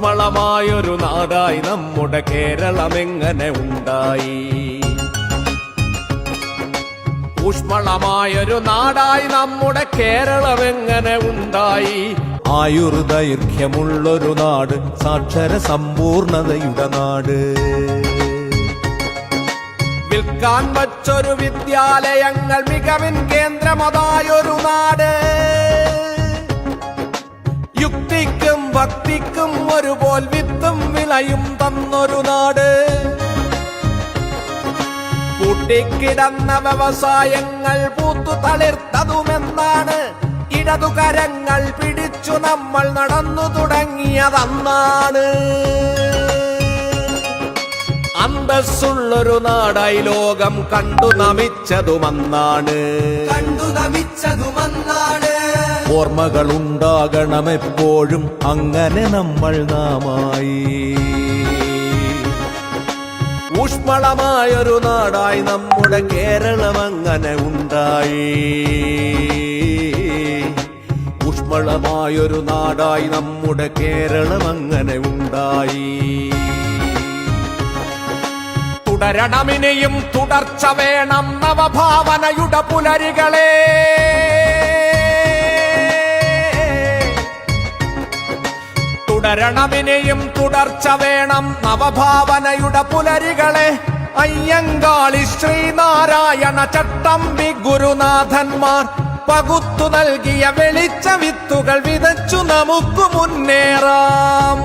ഊഷ്മളമായൊരു നാടായി നമ്മുടെ കേരളം എങ്ങനെ ഉണ്ടായി? ഊഷ്മളമായൊരു നാടായി നമ്മുടെ കേരളം എങ്ങനെ ഉണ്ടായി? ആയുർദൈർഘ്യമുള്ളൊരു നാട് സാക്ഷര സമ്പൂർണതയുടെ നാട്. വിൽക്കാൻ വച്ചൊരു വിദ്യാലയങ്ങൾ മികവിൻ കേന്ദ്രമതായൊരു നാട്. ഭക്തിക്കും ഒരുപോൽ വിത്തും വിളയും തന്നൊരു നാട്. കൂട്ടിക്കിടന്ന വ്യവസായങ്ങൾ പൂത്തു തളിർത്തതുമെന്നാണ്. ഇടതുകരങ്ങൾ പിടിച്ചു നമ്മൾ നടന്നു തുടങ്ങിയതന്നാണ്. അന്തസ്സുള്ളൊരു നാടായി ലോകം കണ്ടു നമിച്ചതുമന്നാണ്. കണ്ടു നമിച്ചതുമന്നാണ്. ഓർമ്മകൾ ഉണ്ടാകണമെപ്പോഴും അങ്ങനെ നമ്മൾ നാമായി. ഊഷ്മളമായൊരു നാടായി നമ്മുടെ കേരളം അങ്ങനെ ഉണ്ടായി. ഊഷ്മളമായൊരു നാടായി നമ്മുടെ കേരളം അങ്ങനെ ഉണ്ടായി. തുടരണമിനെയും തുടർച്ച വേണം നവഭാവനയുടെ പുലരികളെ. തുടരണമിനിയും തുടർച്ച വേണം നവഭാവനയുടെ പുലരികളെ. അയ്യങ്കാളി ശ്രീനാരായണ ചട്ടമ്പി ഗുരുനാഥന്മാർ പകുത്തു നൽകിയ വെളിച്ച വിത്തുകൾ വിതച്ചു നമുക്ക് മുന്നേറാം.